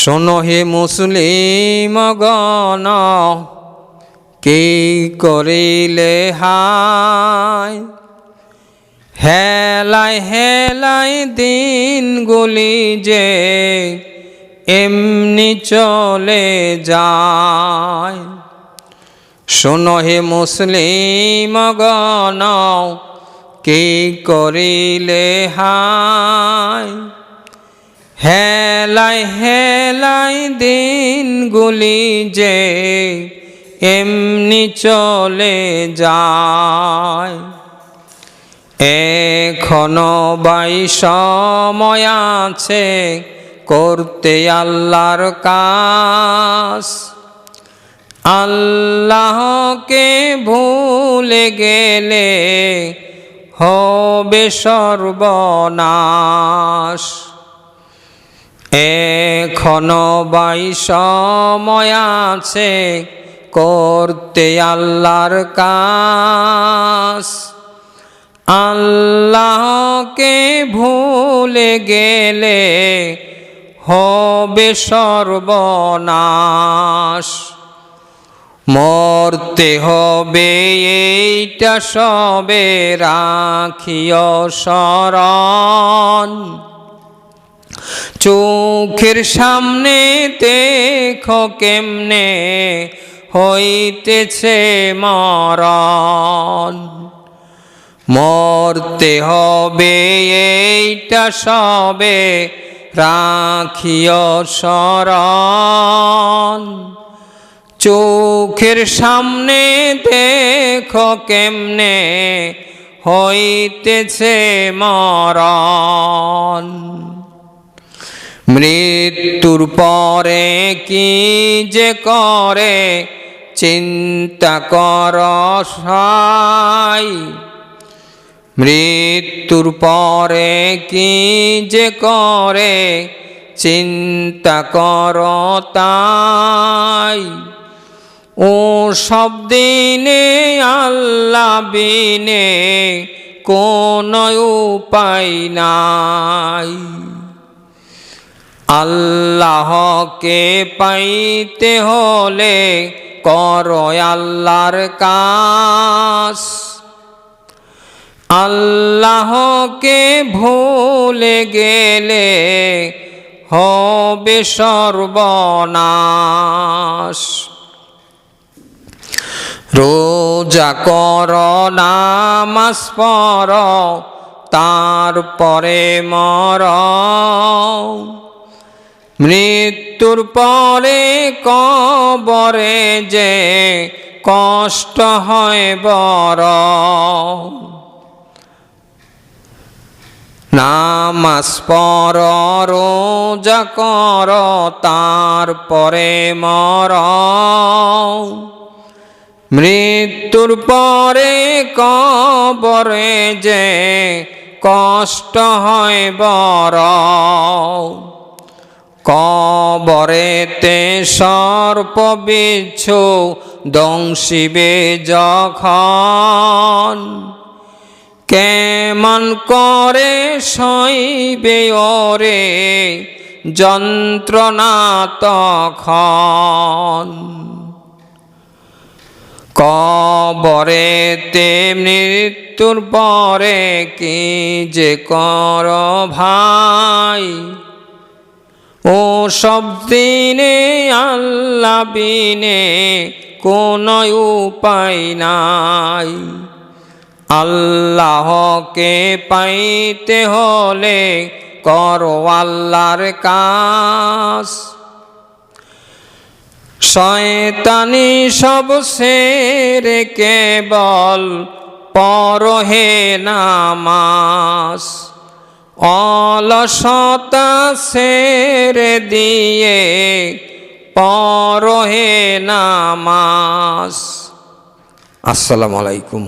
শোনো হে মুসলিম গণ, কি করিলে হায়? হেলাই হেলাই দিনগুলি যে এমনি চলে যায়। শোনো হে মুসলিম গণ, কি করিলে হায়? হেলাই হেলাই দিনগুলি যে এমনি চলে যায়। এখনও বাই সময় আছে করতে আল্লাহর কাজ। আল্লাহকে ভুলে গেলে হবে সর্বনাশ। এখনও বাই সময় আছে করতে আল্লাহর কাজ। আল্লাহকে ভুলে গেলে হবে সর্বনাশ। মরতে হবে এইটা সবে রাখিও শরণ। চোখের সামনে দেখো কেমনে হইতেছে মরণ। মরতে হবে এইটা সবে, রাখিও শরণ চোখের সামনে দেখো কেমনে হইতেছে মরণ। মৃত্যুর পরে কি যে করে, চিন্তা কর সাই। মৃত্যুর পরে কি যে করে, চিন্তা কর তাই। ও সব দিনে আল্লাহ বিনে কোন উপায় নাই। আল্লাহকে পাইতে হলে কর আল্লাহর কাজ। আল্লাহকে ভুলে গেলে হবে সর্বনাশ। রোজা কর, নামাজ পর তারপরে মর। মৃত্যুর পরে কবরে যে কষ্ট হয় বড়। নামাজ পর রোজা কর তারপরে মর। মৃত্যুর পরে কবরে যে কষ্ট হয় বড়। কবরেতে সর্প বিচ্ছু দংশিবে যখন। কেমন করে সইবে ওরে যন্ত্রণা তখন। কবরেতে মৃত্যুর পরে কি যে কর ভাই? ও সব দিনে আল্লাহ বিনে কোন উপায় নাই। আল্লাহকে পাইতে হলে করো আল্লাহর কাজ। শয়তানি সব সেরে কেবল পরহে নামাজ। অলসতা সেরে দিয়ে পরহে নামাজ। আসসালামু আলাইকুম